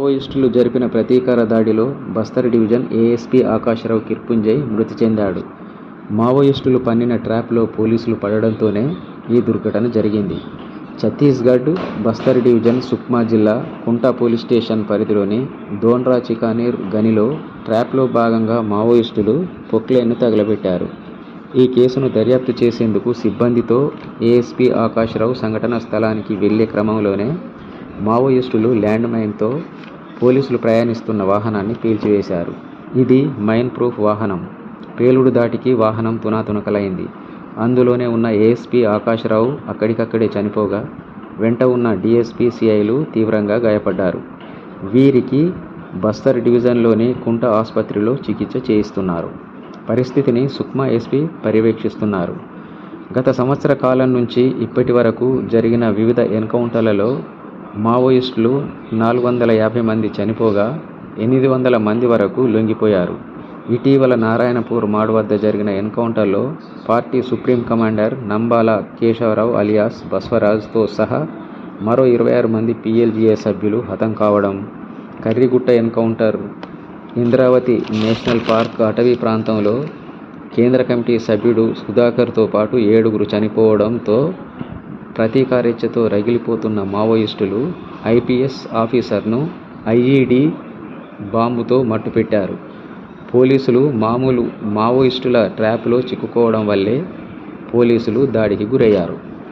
మావోయిస్టులు జరిపిన ప్రతీకార దాడిలో బస్తర్ డివిజన్ ఏఎస్పీ ఆకాశరావు కిర్పుంజయ్ మృతి చెందాడు. మావోయిస్టులు పన్నిన ట్రాప్లో పోలీసులు పడడంతోనే ఈ దుర్ఘటన జరిగింది. ఛత్తీస్గఢ్ బస్తర్ డివిజన్ సుక్మా జిల్లా కుంటా పోలీస్ స్టేషన్ పరిధిలోని దోన్రా చికానీర్ గనిలో ట్రాప్లో భాగంగా మావోయిస్టులు పొక్లేన్ను తగలబెట్టారు. ఈ కేసును దర్యాప్తు చేసేందుకు సిబ్బందితో ఏఎస్పీ ఆకాశరావు సంఘటనా స్థలానికి వెళ్ళే క్రమంలోనే మావోయిస్టులు ల్యాండ్ మైన్తో పోలీసులు ప్రయాణిస్తున్న వాహనాన్ని పేల్చివేశారు. ఇది మైన్ ప్రూఫ్ వాహనం. పేలుడు దాటికి వాహనం తునాతునకలైంది. అందులోనే ఉన్న ఏఎస్పీ ఆకాశరావు అక్కడికక్కడే చనిపోగా, వెంట ఉన్న డిఎస్పీ సిఐలు తీవ్రంగా గాయపడ్డారు. వీరికి బస్తర్ డివిజన్లోని కుంట ఆసుపత్రిలో చికిత్స చేయిస్తున్నారు. పరిస్థితిని సుక్మా ఎస్పీ పర్యవేక్షిస్తున్నారు. గత సంవత్సర కాలం నుంచి ఇప్పటి వరకు జరిగిన వివిధ ఎన్కౌంటర్లలో మావోయిస్టులు నాలుగు వందల యాభై మంది చనిపోగా, ఎనిమిది వందల మంది వరకు లొంగిపోయారు. ఇటీవల నారాయణపూర్ మాడ్ వద్ద జరిగిన ఎన్కౌంటర్లో party supreme commander Nambala Keshavarao alias బస్వరాజ్తో సహా మరో ఇరవై ఆరు మంది పిఎల్జిఏ సభ్యులు హతం కావడం, Karregutta encounter, Indravati national park అటవీ ప్రాంతంలో కేంద్ర కమిటీ సభ్యుడు సుధాకర్తో పాటు ఏడుగురు చనిపోవడంతో ప్రతీకారేచ్ఛతో రగిలిపోతున్న మావోయిస్టులు ఐపీఎస్ ఆఫీసర్ను ఐఈడీ బాంబుతో మట్టుపెట్టారు. పోలీసులు మామూలు మావోయిస్టుల ట్రాప్లో చిక్కుకోవడం వల్లే పోలీసులు దాడికి గురయ్యారు.